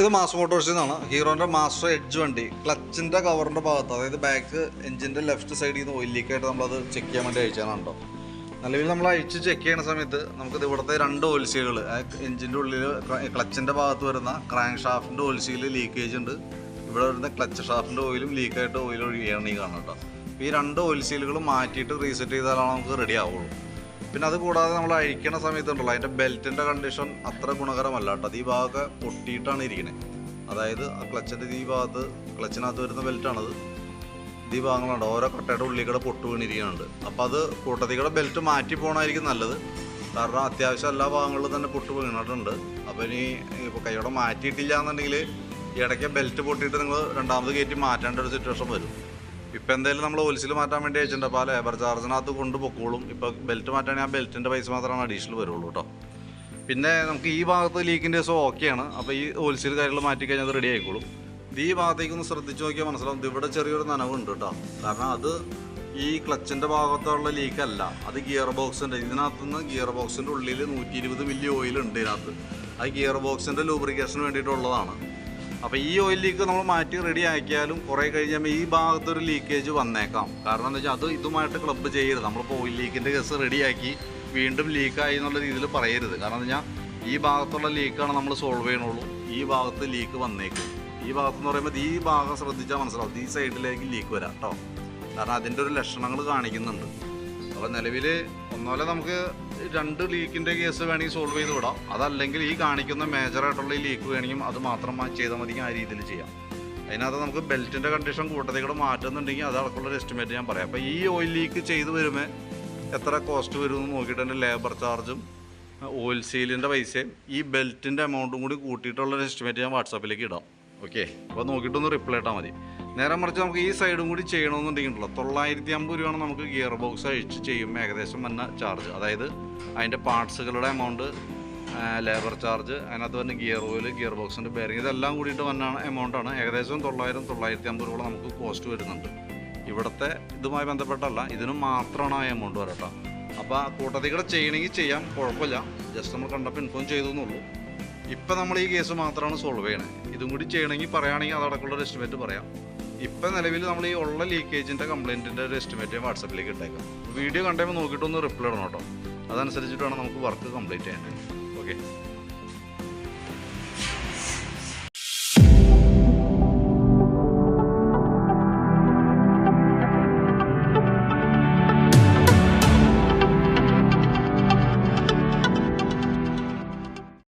ഇത് മാസ് മോട്ടോഴ്സിൽ നിന്നാണ് ഹീറോന്റെ master edge വണ്ടി. ക്ലച്ചിന്റെ കവറിന്റെ ഭാഗത്ത് അതായത് ബാക്ക് എഞ്ചിന്റെ ലെഫ്റ്റ് സൈഡിൽ നിന്ന് ഓയിൽ ലീക്കായിട്ട് നമ്മളത് ചെക്ക് ചെയ്യാൻ വേണ്ടി അയച്ചാണുണ്ടോ നിലവിൽ നമ്മൾ അയച്ച് ചെക്ക് ചെയ്യുന്ന സമയത്ത് നമുക്കിത് ഇവിടുത്തെ രണ്ട് ഓൽസികൾ എഞ്ചിന്റെ ഉള്ളിൽ ക്ലച്ചിന്റെ ഭാഗത്ത് വരുന്ന ക്രാങ്ക് ഷാഫ്റ്റിന്റെ ഓൽസിയിൽ ലീക്കേജ് ഉണ്ട്. ഇവിടെ വരുന്ന ക്ലച്ച് ഷാഫ്റ്റിന്റെ ഓയിലും ലീക്കായിട്ട് ഓയിൽ ഒഴിയാണ് ഈ കാണുന്നത് കേട്ടോ ഈ രണ്ട് ഓയിൽ മാറ്റിയിട്ട് റീസെറ്റ് ചെയ്താലാണ് നമുക്ക് റെഡി ആവുള്ളൂ. പിന്നെ അത് കൂടാതെ നമ്മൾ അഴിക്കണ സമയത്തുണ്ടല്ലോ അതിന്റെ ബെൽറ്റിന്റെ കണ്ടീഷൻ അത്ര ഗുണകരമല്ല കേട്ടോ. ഈ ഭാഗമൊക്കെ പൊട്ടിയിട്ടാണ് ഇരിക്കുന്നത് അതായത് ആ ക്ലച്ചിന്റെ ഈ ഭാഗത്ത് ക്ലച്ചിനകത്ത് വരുന്ന ബെൽറ്റാണത്. ഈ ഭാഗങ്ങളുണ്ട് ഓരോ കട്ടയുടെ ഉള്ളിൽ പൊട്ടു വീണിരിക്കുന്നുണ്ട്. അപ്പോൾ അത് കൂട്ടത്തിൽ കൂടെ ബെൽറ്റ് മാറ്റി പോകണമായിരിക്കും നല്ലത്. കാരണം അത്യാവശ്യം എല്ലാ ഭാഗങ്ങളിലും തന്നെ പൊട്ടു വീണിട്ടുണ്ട്. അപ്പോൾ ഇനി ഇപ്പോൾ കൈയോടെ മാറ്റിയിട്ടില്ല എന്നുണ്ടെങ്കിൽ ഇടയ്ക്ക് ബെൽറ്റ് പൊട്ടിയിട്ട് നിങ്ങൾ രണ്ടാമത് കയറ്റി മാറ്റേണ്ട ഒരു സിറ്റുവേഷൻ വരും. ഇപ്പം എന്തായാലും നമ്മൾ ഓൽസിൽ മാറ്റാൻ വേണ്ടി അയച്ചിട്ടുണ്ട് അപ്പോൾ ആ ലേബർ ചാർജിനകത്ത് കൊണ്ട് പൊക്കോളും. ഇപ്പോൾ ബെൽറ്റ് മാറ്റാണെങ്കിൽ ആ ബെൽറ്റിന്റെ പൈസ മാത്രമാണ് അഡീഷണൽ വരുള്ളൂ കേട്ടോ പിന്നെ നമുക്ക് ഈ ഭാഗത്ത് ലീക്കിന്റെ ദിവസം ഓക്കെയാണ് അപ്പോൾ ഈ ഹോൾസെയിൽ കാര്യങ്ങൾ മാറ്റി കഴിഞ്ഞാൽ റെഡി ആയിക്കോളും. ഇത് ഈ ഭാഗത്തേക്ക് ഒന്ന് ശ്രദ്ധിച്ച് നോക്കിയാൽ മനസ്സിലാവും. ഇവിടെ ചെറിയൊരു നനവുണ്ട് കേട്ടോ കാരണം അത് ഈ ക്ലച്ചിന്റെ ഭാഗത്തുള്ള ലീക്കല്ല അത് ഗിയർ ബോക്സിന്റെ ഇതിനകത്തുനിന്ന് ഗിയർ ബോക്സിന്റെ ഉള്ളിൽ നൂറ്റി ഇരുപത് മില്ലി ഓയിൽ ഉണ്ട് ഇതിനകത്ത്. അത് ഗിയർ ബോക്സിന്റെ ലൂബ്രിക്കേഷന് വേണ്ടിയിട്ടുള്ളതാണ്. അപ്പോൾ ഈ ഓയിൽ ലീക്ക് നമ്മൾ മാറ്റി റെഡി ആക്കിയാലും കുറേ കഴിഞ്ഞാൽ ഈ ഭാഗത്തൊരു ലീക്കേജ് വന്നേക്കാം. കാരണം എന്താ വെച്ചാൽ അത് ഇതുമായിട്ട് ക്ലബ്ബ് ചെയ്യരുത്. നമ്മളിപ്പോൾ ഓയിൽ ലീക്കിന്റെ കേസ് റെഡിയാക്കി വീണ്ടും ലീക്കായി എന്നുള്ള രീതിയിൽ പറയരുത്. കാരണം എന്താ ഈ ഭാഗത്തുള്ള ലീക്കാണ് നമ്മൾ സോൾവ് ചെയ്യണുള്ളൂ. ഈ ഭാഗത്ത് ലീക്ക് വന്നേക്കും. ഈ ഭാഗത്ത് എന്ന് പറയുമ്പോൾ ഈ ഭാഗം ശ്രദ്ധിച്ചാൽ മനസ്സിലാവും. ഈ സൈഡിലേക്ക് ലീക്ക് വരാം കേട്ടോ കാരണം അതിന്റെ ഒരു ലക്ഷണങ്ങൾ കാണിക്കുന്നുണ്ട്. അപ്പോൾ നിലവിൽ ഒന്നുമല്ല നമുക്ക് രണ്ട് ലീക്കിന്റെ കേസ് വേണമെങ്കിൽ സോൾവ് ചെയ്ത് വിടാം. അതല്ലെങ്കിൽ ഈ കാണിക്കുന്ന മേജറായിട്ടുള്ള ഈ ലീക്ക് വേണമെങ്കിൽ അത് മാത്രം ചെയ്താൽ മതി ആ രീതിയിൽ ചെയ്യാം. അതിനകത്ത് നമുക്ക് ബെൽറ്റിന്റെ കണ്ടീഷൻ കൂട്ടത്തിൽ കൂടെ മാറ്റുന്നുണ്ടെങ്കിൽ അത് അടക്കമുള്ള എസ്റ്റിമേറ്റ് ഞാൻ പറയാം. അപ്പോൾ ഈ ഓയിൽ ലീക്ക് ചെയ്ത് വരുമ്പോൾ എത്ര കോസ്റ്റ് വരുമെന്ന് നോക്കിയിട്ട് എന്റെ ലേബർ ചാർജും ഓയിൽ സീലിന്റെ പൈസയും ഈ ബെൽറ്റിന്റെ എമൗണ്ടും കൂടി കൂട്ടിയിട്ടുള്ള ഒരു എസ്റ്റിമേറ്റ് ഞാൻ വാട്സാപ്പിലേക്ക് ഇടാം. ഓക്കെ അപ്പോൾ നോക്കിയിട്ടൊന്ന് റിപ്ലൈ ഇട്ടാൽ മതി. നേരെ മറിച്ച് നമുക്ക് ഈ സൈഡും കൂടി ചെയ്യണമെന്നുണ്ടെങ്കിലോ തൊള്ളായിരത്തി അമ്പത് രൂപയാണ് നമുക്ക് ഗിയർ ബോക്സ് അഴിച്ച് ചെയ്യും ഏകദേശം വന്ന ചാർജ് അതായത് അതിന്റെ പാർട്സുകളുടെ എമൗണ്ട് ലേബർ ചാർജ് അതിനകത്ത് തന്നെ ഗിയർ ഓയിൽ ഗിയർ ബോക്സിന്റെ ബെയറിംഗ് ഇതെല്ലാം കൂടിയിട്ട് വന്ന എമൗണ്ടാണ് ഏകദേശം തൊള്ളായിരം തൊള്ളായിരത്തി അമ്പത് രൂപ നമുക്ക് കോസ്റ്റ് വരുന്നുണ്ട്. ഇവിടുത്തെ ഇതുമായി ബന്ധപ്പെട്ടല്ല ഇതിനും മാത്രമാണ് ആ എമൗണ്ട് വരട്ടോ. അപ്പോൾ ആ കൂട്ടത്തിൽ കൂടെ ചെയ്യണമെങ്കിൽ ചെയ്യാം കുഴപ്പമില്ല. ജസ്റ്റ് നമ്മൾ കണ്ടപ്പോൾ ഇൻഫോം ചെയ്തു എന്നുള്ളൂ. ഇപ്പം നമ്മൾ ഈ കേസ് മാത്രമാണ് സോൾവ് ചെയ്യണേ. ഇതും കൂടി ചെയ്യണമെങ്കിൽ പറയുകയാണെങ്കിൽ അതടക്കമുള്ള ഒരു എസ്റ്റിമേറ്റ് പറയാം. ഇപ്പം നിലവിൽ നമ്മൾ ഈ ഉള്ള ലീക്കേജിന്റെ കംപ്ലയിന്റിന്റെ ഒരു എസ്റ്റിമേറ്റ് വാട്സപ്പിലേക്ക് ഇട്ടേക്കാം. വീഡിയോ കണ്ടുമ്പോൾ നോക്കിയിട്ടൊന്ന് റിപ്ലൈ ഇടണം കേട്ടോ. അതനുസരിച്ചിട്ട് വേണം നമുക്ക് വർക്ക് കംപ്ലീറ്റ് ചെയ്യാൻ ഓക്കെ